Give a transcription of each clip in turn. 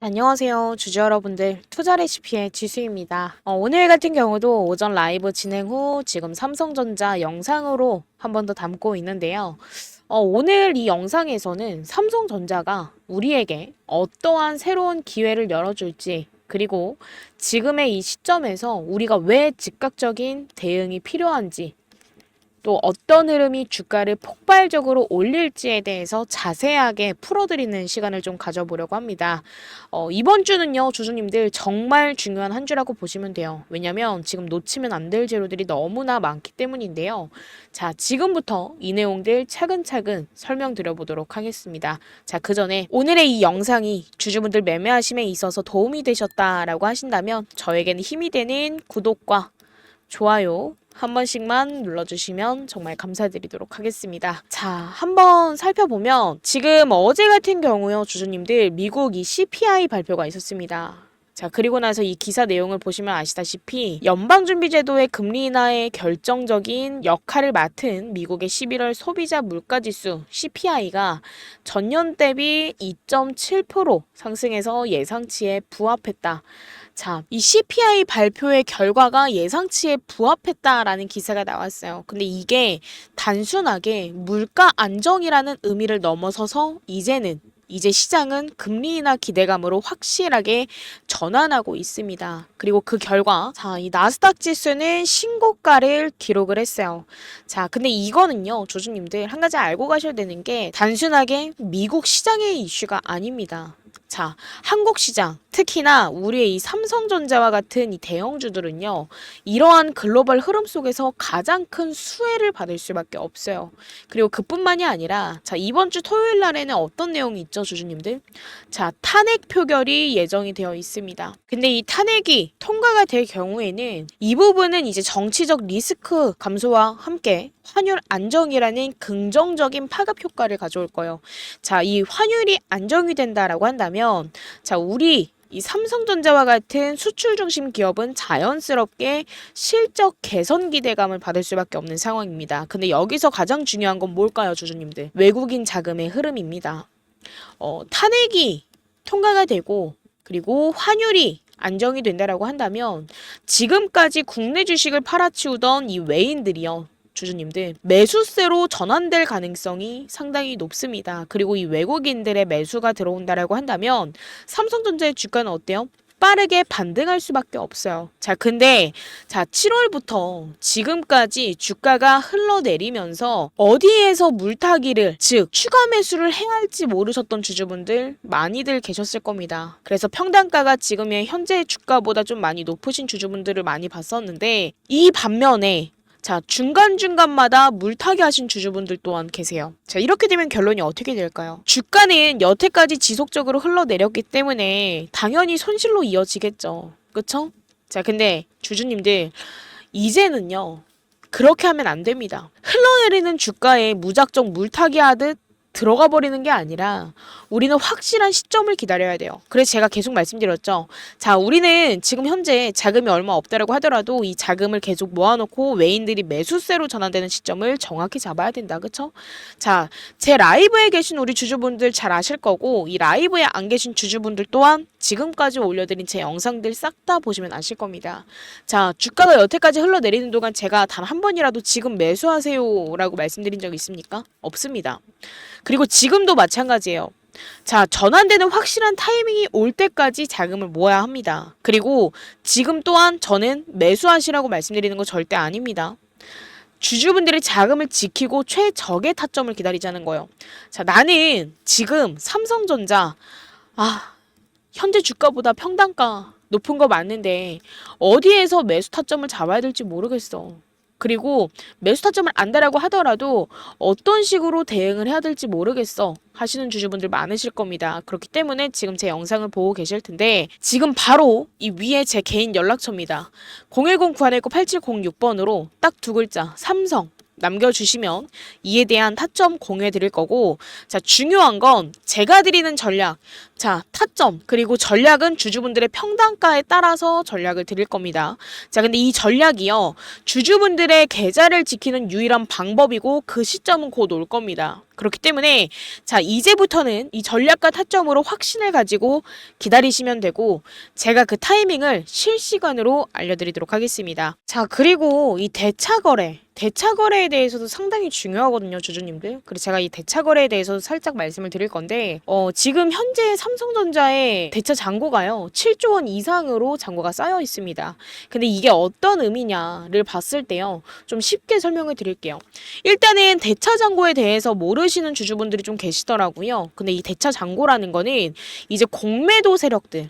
안녕하세요. 주주 여러분들. 투자 레시피의 지수입니다. 어, 오늘 같은 경우도 오전 라이브 진행 후 지금 삼성전자 영상으로 한 번 더 담고 있는데요. 어, 오늘 이 영상에서는 삼성전자가 우리에게 어떠한 새로운 기회를 열어줄지 그리고 지금의 이 시점에서 우리가 왜 즉각적인 대응이 필요한지 또 어떤 흐름이 주가를 폭발적으로 올릴지에 대해서 자세하게 풀어드리는 시간을 좀 가져보려고 합니다. 어, 이번 주는요, 주주님들 정말 중요한 한 주라고 보시면 돼요. 왜냐면 지금 놓치면 안 될 재료들이 너무나 많기 때문인데요. 자, 지금부터 이 내용들 차근차근 설명드려보도록 하겠습니다. 자, 그 전에 오늘의 이 영상이 주주분들 매매하심에 있어서 도움이 되셨다라고 하신다면 저에게는 힘이 되는 구독과 좋아요 한 번씩만 눌러주시면 정말 감사드리도록 하겠습니다. 자, 한번 살펴보면 지금 어제 같은 경우요, 주주님들 미국 이 CPI 발표가 있었습니다. 자, 그리고 나서 이 기사 내용을 보시면 아시다시피 연방준비제도의 금리 인하에 결정적인 역할을 맡은 미국의 11월 소비자 물가지수 CPI가 전년 대비 2.7% 상승해서 예상치에 부합했다. 자, 이 CPI 발표의 결과가 예상치에 부합했다라는 기사가 나왔어요. 근데 이게 단순하게 물가 안정이라는 의미를 넘어서서 이제는 이제 시장은 금리 인하 기대감으로 확실하게 전환하고 있습니다. 그리고 그 결과 자, 이 나스닥 지수는 신고가를 기록을 했어요. 자, 근데 이거는요, 조주님들 한 가지 알고 가셔야 되는 게 단순하게 미국 시장의 이슈가 아닙니다. 자, 한국 시장, 특히나 우리의 이 삼성전자와 같은 이 대형주들은요, 이러한 글로벌 흐름 속에서 가장 큰 수혜를 받을 수밖에 없어요. 그리고 그뿐만이 아니라, 자, 이번 주 토요일 날에는 어떤 내용이 있죠, 주주님들? 자, 탄핵 표결이 예정이 되어 있습니다. 근데 이 탄핵이 통과가 될 경우에는 이 부분은 이제 정치적 리스크 감소와 함께 환율 안정이라는 긍정적인 파급 효과를 가져올 거예요. 자, 이 환율이 안정이 된다라고 한다면, 자, 우리 이 삼성전자와 같은 수출 중심 기업은 자연스럽게 실적 개선 기대감을 받을 수밖에 없는 상황입니다. 근데 여기서 가장 중요한 건 뭘까요, 주주님들? 외국인 자금의 흐름입니다. 어, 탄핵이 통과가 되고 그리고 환율이 안정이 된다라고 한다면 지금까지 국내 주식을 팔아치우던 이 외인들이요. 주주님들 매수세로 전환될 가능성이 상당히 높습니다. 그리고 이 외국인들의 매수가 들어온다라고 한다면 삼성전자의 주가는 어때요? 빠르게 반등할 수밖에 없어요. 자, 근데 자, 7월부터 지금까지 주가가 흘러내리면서 어디에서 물타기를 즉 추가 매수를 해야 할지 모르셨던 주주분들 많이들 계셨을 겁니다. 그래서 평단가가 지금의 현재 주가보다 좀 많이 높으신 주주분들을 많이 봤었는데 이 반면에 자, 중간중간마다 물타기 하신 주주분들 또한 계세요. 자, 이렇게 되면 결론이 어떻게 될까요? 주가는 여태까지 지속적으로 흘러내렸기 때문에 당연히 손실로 이어지겠죠. 그쵸? 자, 근데 주주님들, 이제는요, 그렇게 하면 안 됩니다. 흘러내리는 주가에 무작정 물타기 하듯 들어가 버리는 게 아니라 우리는 확실한 시점을 기다려야 돼요. 그래서 제가 계속 말씀드렸죠. 자, 우리는 지금 현재 자금이 얼마 없다라고 하더라도 이 자금을 계속 모아놓고 외인들이 매수세로 전환되는 시점을 정확히 잡아야 된다. 그쵸? 자, 제 라이브에 계신 우리 주주분들 잘 아실 거고 이 라이브에 안 계신 주주분들 또한 지금까지 올려드린 제 영상들 싹 다 보시면 아실 겁니다. 자, 주가가 여태까지 흘러내리는 동안 제가 단 한 번이라도 지금 매수하세요 라고 말씀드린 적 있습니까? 없습니다. 그리고 지금도 마찬가지예요. 자, 전환되는 확실한 타이밍이 올 때까지 자금을 모아야 합니다. 그리고 지금 또한 저는 매수하시라고 말씀드리는 거 절대 아닙니다. 주주분들이 자금을 지키고 최적의 타점을 기다리자는 거예요. 자, 나는 지금 삼성전자, 아, 현재 주가보다 평단가 높은 거 맞는데, 어디에서 매수 타점을 잡아야 될지 모르겠어. 그리고 매수 타점을 안다라고 하더라도 어떤 식으로 대응을 해야 될지 모르겠어 하시는 주주분들 많으실 겁니다. 그렇기 때문에 지금 제 영상을 보고 계실 텐데 지금 바로 이 위에 제 개인 연락처입니다. 010-9119-8706번으로 딱 두 글자 삼성 남겨주시면 이에 대한 타점 공유해 드릴 거고 자 중요한 건 제가 드리는 전략 자 타점 그리고 전략은 주주분들의 평단가에 따라서 전략을 드릴 겁니다. 자 근데 이 전략이요 주주분들의 계좌를 지키는 유일한 방법이고 그 시점은 곧 올 겁니다. 그렇기 때문에 자 이제부터는 이 전략과 타점으로 확신을 가지고 기다리시면 되고 제가 그 타이밍을 실시간으로 알려드리도록 하겠습니다. 자 그리고 이 대차 거래 대차 거래에 대해서도 상당히 중요하거든요, 주주님들. 그리고 제가 이 대차 거래에 대해서도 살짝 말씀을 드릴 건데, 어, 지금 현재 삼성전자의 대차 잔고가요, 7조 원 이상으로 잔고가 쌓여 있습니다. 근데 이게 어떤 의미냐를 봤을 때요, 좀 쉽게 설명을 드릴게요. 일단은 대차 잔고에 대해서 모르시는 주주분들이 좀 계시더라고요. 근데 이 대차 잔고라는 거는 이제 공매도 세력들,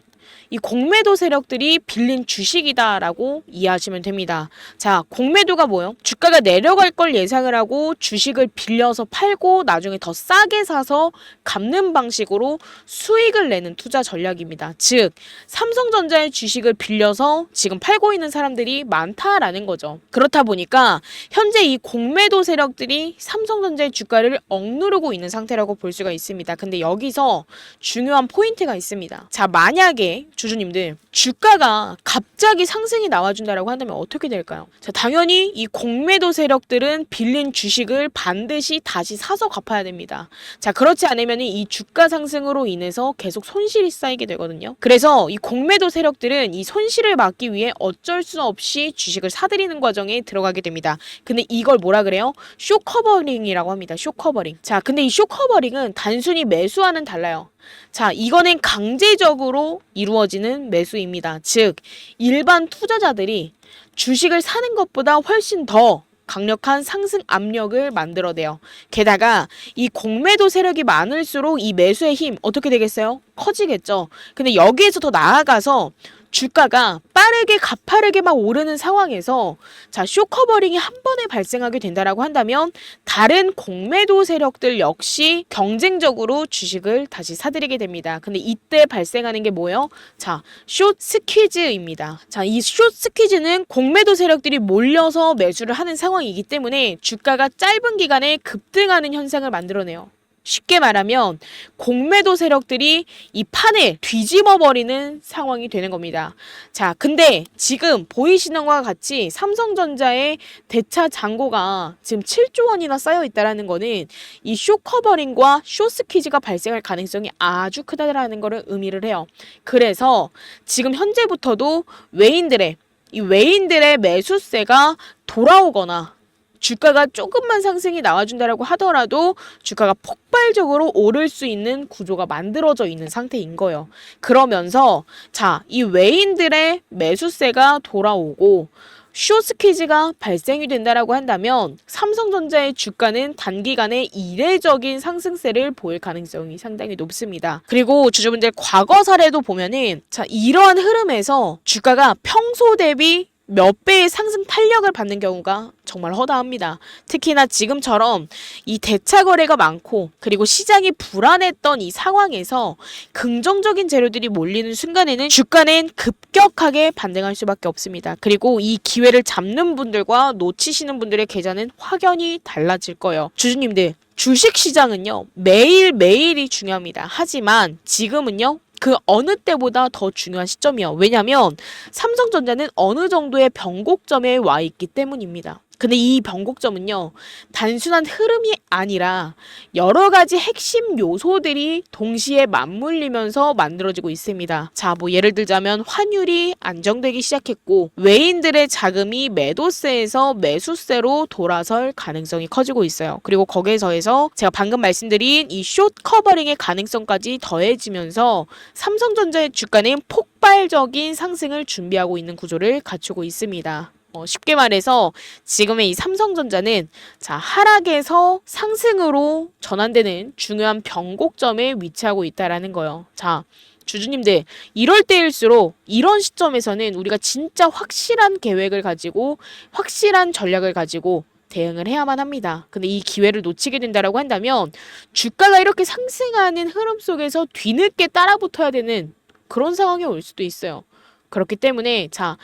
이 공매도 세력들이 빌린 주식이다라고 이해하시면 됩니다. 자, 공매도가 뭐요? 주가가 내려갈 걸 예상을 하고 주식을 빌려서 팔고 나중에 더 싸게 사서 갚는 방식으로 수익을 내는 투자 전략입니다. 즉, 삼성전자의 주식을 빌려서 지금 팔고 있는 사람들이 많다라는 거죠. 그렇다 보니까 현재 이 공매도 세력들이 삼성전자의 주가를 억누르고 있는 상태라고 볼 수가 있습니다. 근데 여기서 중요한 포인트가 있습니다. 자, 만약에 주주님들 주가가 갑자기 상승이 나와준다라고 한다면 어떻게 될까요? 자, 당연히 이 공매도 세력들은 빌린 주식을 반드시 다시 사서 갚아야 됩니다. 자, 그렇지 않으면 이 주가 상승으로 인해서 계속 손실이 쌓이게 되거든요. 그래서 이 공매도 세력들은 이 손실을 막기 위해 어쩔 수 없이 주식을 사들이는 과정에 들어가게 됩니다. 근데 이걸 뭐라 그래요? 쇼커버링이라고 합니다. 쇼커버링. 자, 근데 이 쇼커버링은 단순히 매수와는 달라요. 자, 이거는 강제적으로 이루어지는 매수입니다. 즉, 일반 투자자들이 주식을 사는 것보다 훨씬 더 강력한 상승 압력을 만들어내요. 게다가 이 공매도 세력이 많을수록 이 매수의 힘 어떻게 되겠어요? 커지겠죠. 근데 여기에서 더 나아가서 주가가 빠르게 가파르게 막 오르는 상황에서 자 쇼커버링이 한 번에 발생하게 된다라고 한다면 다른 공매도 세력들 역시 경쟁적으로 주식을 다시 사들이게 됩니다. 근데 이때 발생하는 게 뭐예요? 자, 숏 스퀴즈입니다. 자, 이 숏 스퀴즈는 공매도 세력들이 몰려서 매수를 하는 상황이기 때문에 주가가 짧은 기간에 급등하는 현상을 만들어내요. 쉽게 말하면 공매도 세력들이 이 판을 뒤집어 버리는 상황이 되는 겁니다. 자, 근데 지금 보이시는 것과 같이 삼성전자의 대차 잔고가 지금 7조 원이나 쌓여 있다라는 거는 이 쇼커버링과 쇼스퀴즈가 발생할 가능성이 아주 크다라는 것을 의미를 해요. 그래서 지금 현재부터도 외인들의 이 외인들의 매수세가 돌아오거나 주가가 조금만 상승이 나와준다라고 하더라도 주가가 폭발적으로 오를 수 있는 구조가 만들어져 있는 상태인 거예요. 그러면서 자, 이 외인들의 매수세가 돌아오고 쇼스퀴즈가 발생이 된다라고 한다면 삼성전자의 주가는 단기간에 이례적인 상승세를 보일 가능성이 상당히 높습니다. 그리고 주주분들 과거 사례도 보면은 자 이러한 흐름에서 주가가 평소 대비 몇 배의 상승 탄력을 받는 경우가 정말 허다합니다. 특히나 지금처럼 이 대차 거래가 많고 그리고 시장이 불안했던 이 상황에서 긍정적인 재료들이 몰리는 순간에는 주가는 급격하게 반등할 수밖에 없습니다. 그리고 이 기회를 잡는 분들과 놓치시는 분들의 계좌는 확연히 달라질 거예요. 주주님들 주식 시장은요 매일 매일이 중요합니다. 하지만 지금은요 그 어느 때보다 더 중요한 시점이요. 왜냐하면 삼성전자는 어느 정도의 변곡점에 와 있기 때문입니다. 근데 이 변곡점은요, 단순한 흐름이 아니라 여러 가지 핵심 요소들이 동시에 맞물리면서 만들어지고 있습니다. 자, 뭐 예를 들자면 환율이 안정되기 시작했고, 외인들의 자금이 매도세에서 매수세로 돌아설 가능성이 커지고 있어요. 그리고 거기에서해서 제가 방금 말씀드린 이 숏 커버링의 가능성까지 더해지면서 삼성전자의 주가는 폭발적인 상승을 준비하고 있는 구조를 갖추고 있습니다. 어, 쉽게 말해서 지금의 이 삼성전자는 자 하락에서 상승으로 전환되는 중요한 변곡점에 위치하고 있다라는 거예요. 자 주주님들 이럴 때일수록 이런 시점에서는 우리가 진짜 확실한 계획을 가지고 확실한 전략을 가지고 대응을 해야만 합니다. 근데 이 기회를 놓치게 된다라고 한다면 주가가 이렇게 상승하는 흐름 속에서 뒤늦게 따라붙어야 되는 그런 상황이 올 수도 있어요. 그렇기 때문에 자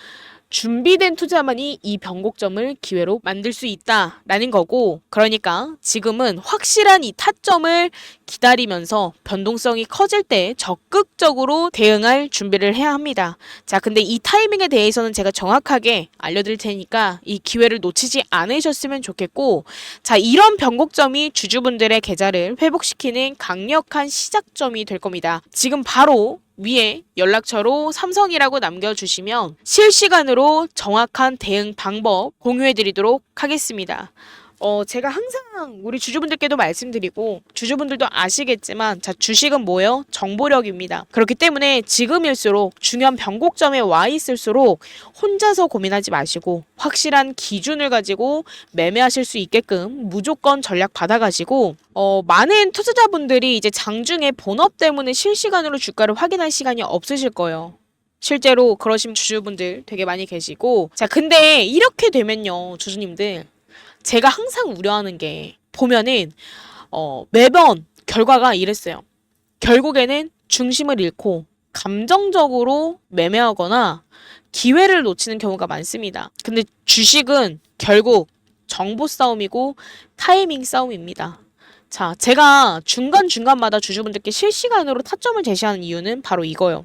준비된 투자만이 이 변곡점을 기회로 만들 수 있다라는 거고 그러니까 지금은 확실한 이 타점을 기다리면서 변동성이 커질 때 적극적으로 대응할 준비를 해야 합니다. 자, 근데 이 타이밍에 대해서는 제가 정확하게 알려드릴 테니까 이 기회를 놓치지 않으셨으면 좋겠고 자, 이런 변곡점이 주주분들의 계좌를 회복시키는 강력한 시작점이 될 겁니다. 지금 바로 위에 연락처로 삼성이라고 남겨주시면 실시간으로 정확한 대응 방법 공유해드리도록 하겠습니다. 어, 제가 항상 우리 주주분들께도 말씀드리고 주주분들도 아시겠지만 자, 주식은 뭐예요? 정보력입니다. 그렇기 때문에 지금일수록 중요한 변곡점에 와 있을수록 혼자서 고민하지 마시고 확실한 기준을 가지고 매매하실 수 있게끔 무조건 전략 받아가시고 어, 많은 투자자분들이 이제 장중에 본업 때문에 실시간으로 주가를 확인할 시간이 없으실 거예요. 실제로 그러신 주주분들 되게 많이 계시고 자 근데 이렇게 되면요 주주님들 제가 항상 우려하는 게 보면은 어, 매번 결과가 이랬어요. 결국에는 중심을 잃고 감정적으로 매매하거나 기회를 놓치는 경우가 많습니다. 근데 주식은 결국 정보 싸움이고 타이밍 싸움입니다. 자, 제가 중간중간마다 주주분들께 실시간으로 타점을 제시하는 이유는 바로 이거예요.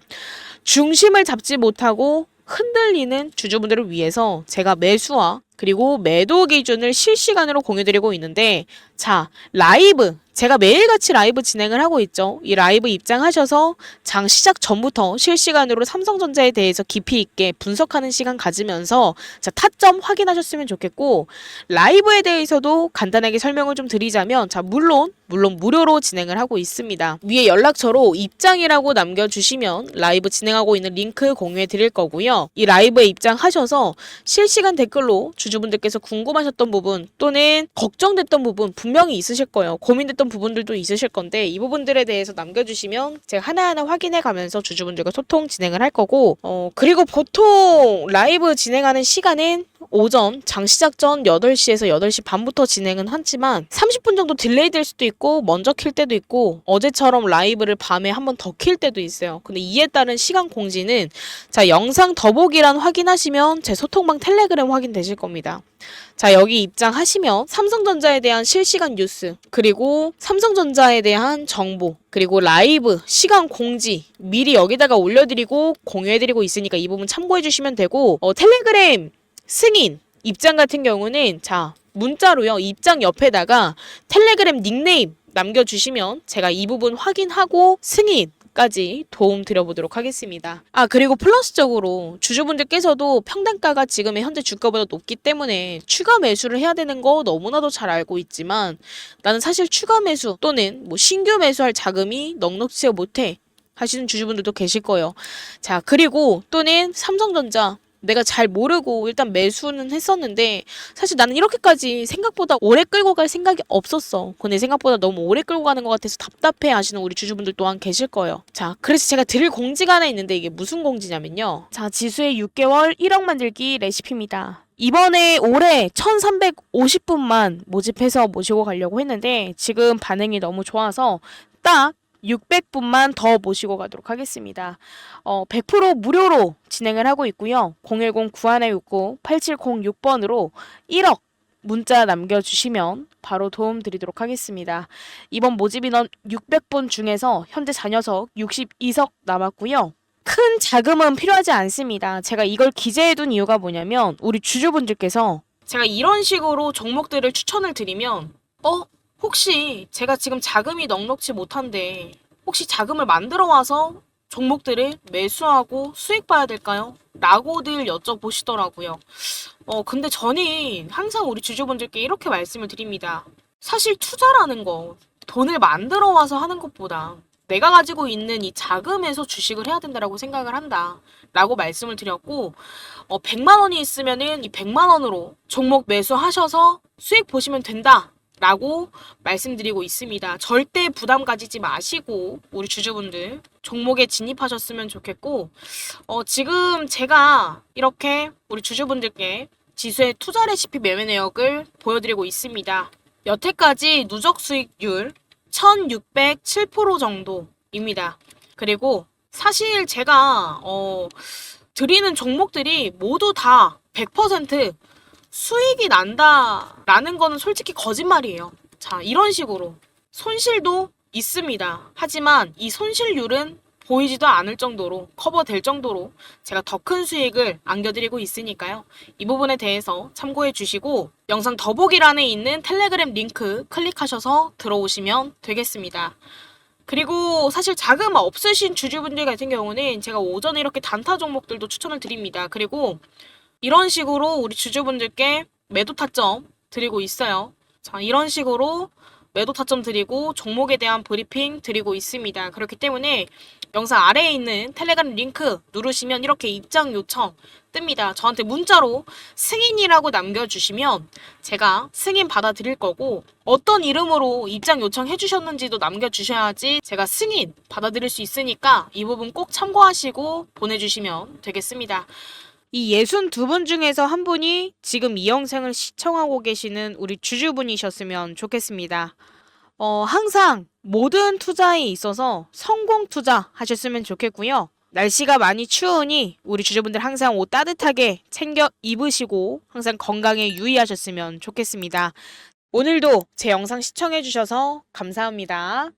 중심을 잡지 못하고 흔들리는 주주분들을 위해서 제가 매수와 그리고 매도 기준을 실시간으로 공유드리고 있는데 자 라이브 제가 매일같이 라이브 진행을 하고 있죠. 이 라이브 입장하셔서 장 시작 전부터 실시간으로 삼성전자에 대해서 깊이 있게 분석하는 시간 가지면서 자 타점 확인하셨으면 좋겠고 라이브에 대해서도 간단하게 설명을 좀 드리자면 자 물론 물론 무료로 진행을 하고 있습니다. 위에 연락처로 입장이라고 남겨주시면 라이브 진행하고 있는 링크 공유해 드릴 거고요. 이 라이브에 입장하셔서 실시간 댓글로 주주분들께서 궁금하셨던 부분 또는 걱정됐던 부분 분명히 있으실 거예요. 고민됐던 부분들도 있으실 건데 이 부분들에 대해서 남겨주시면 제가 하나하나 확인해 가면서 주주분들과 소통 진행을 할 거고 어 그리고 보통 라이브 진행하는 시간은 오전 장 시작 전 8시에서 8시 반부터 진행은 하지만 30분 정도 딜레이 될 수도 있고 먼저 킬 때도 있고 어제처럼 라이브를 밤에 한 번 더 킬 때도 있어요. 근데 이에 따른 시간 공지는 자 영상 더보기란 확인하시면 제 소통방 텔레그램 확인되실 겁니다. 자, 여기 입장하시면 삼성전자에 대한 실시간 뉴스, 그리고 삼성전자에 대한 정보, 그리고 라이브, 시간 공지 미리 여기다가 올려드리고 공유해드리고 있으니까 이 부분 참고해주시면 되고, 어, 텔레그램 승인 입장 같은 경우는 자, 문자로요, 입장 옆에다가 텔레그램 닉네임 남겨주시면 제가 이 부분 확인하고 승인 까지 도움 드려보도록 하겠습니다. 아 그리고 플러스적으로 주주분들께서도 평단가가 지금의 현재 주가보다 높기 때문에 추가 매수를 해야 되는 거 너무나도 잘 알고 있지만 나는 사실 추가 매수 또는 뭐 신규 매수할 자금이 넉넉치 못해 하시는 주주분들도 계실 거예요. 자 그리고 또는 삼성전자 내가 잘 모르고 일단 매수는 했었는데 사실 나는 이렇게까지 생각보다 오래 끌고 갈 생각이 없었어. 근데 생각보다 너무 오래 끌고 가는 것 같아서 답답해 하시는 우리 주주분들 또한 계실 거예요. 자, 그래서 제가 드릴 공지가 하나 있는데 이게 무슨 공지냐면요. 자, 지수의 6개월 1억 만들기 레시피입니다. 이번에 올해 1350분만 모집해서 모시고 가려고 했는데 지금 반응이 너무 좋아서 딱 600분만 더 모시고 가도록 하겠습니다. 어, 100% 무료로 진행을 하고 있고요. 010-9169-8706번으로 1억 문자 남겨주시면 바로 도움 드리도록 하겠습니다. 이번 모집 인원 600분 중에서 현재 자녀석 62석 남았고요. 큰 자금은 필요하지 않습니다. 제가 이걸 기재해둔 이유가 뭐냐면 우리 주주분들께서 제가 이런 식으로 종목들을 추천을 드리면 어? 혹시 제가 지금 자금이 넉넉지 못한데 혹시 자금을 만들어 와서 종목들을 매수하고 수익 봐야 될까요? 라고들 여쭤보시더라고요. 어, 근데 저는 항상 우리 주주분들께 이렇게 말씀을 드립니다. 사실 투자라는 거 돈을 만들어 와서 하는 것보다 내가 가지고 있는 이 자금에서 주식을 해야 된다라고 생각을 한다. 라고 말씀을 드렸고, 어, 100만 원이 있으면은 이 100만 원으로 종목 매수하셔서 수익 보시면 된다. 라고 말씀드리고 있습니다. 절대 부담 가지지 마시고 우리 주주분들 종목에 진입하셨으면 좋겠고 어, 지금 제가 이렇게 우리 주주분들께 지수의 투자 레시피 매매 내역을 보여드리고 있습니다. 여태까지 누적 수익률 1607% 정도입니다. 그리고 사실 제가 어, 드리는 종목들이 모두 다 100% 수익이 난다라는 거는 솔직히 거짓말이에요. 자, 이런 식으로 손실도 있습니다. 하지만 이 손실률은 보이지도 않을 정도로 커버될 정도로 제가 더 큰 수익을 안겨드리고 있으니까요. 이 부분에 대해서 참고해 주시고 영상 더보기란에 있는 텔레그램 링크 클릭하셔서 들어오시면 되겠습니다. 그리고 사실 자금 없으신 주주분들 같은 경우는 제가 오전에 이렇게 단타 종목들도 추천을 드립니다. 그리고 이런 식으로 우리 주주분들께 매도 타점 드리고 있어요. 자, 이런 식으로 매도 타점 드리고 종목에 대한 브리핑 드리고 있습니다. 그렇기 때문에 영상 아래에 있는 텔레그램 링크 누르시면 이렇게 입장 요청 뜹니다. 저한테 문자로 승인이라고 남겨주시면 제가 승인 받아드릴 거고 어떤 이름으로 입장 요청해 주셨는지도 남겨주셔야지 제가 승인 받아드릴 수 있으니까 이 부분 꼭 참고하시고 보내주시면 되겠습니다. 이 62분 중에서 한 분이 지금 이 영상을 시청하고 계시는 우리 주주분이셨으면 좋겠습니다. 어, 항상 모든 투자에 있어서 성공 투자 하셨으면 좋겠고요. 날씨가 많이 추우니 우리 주주분들 항상 옷 따뜻하게 챙겨 입으시고 항상 건강에 유의하셨으면 좋겠습니다. 오늘도 제 영상 시청해주셔서 감사합니다.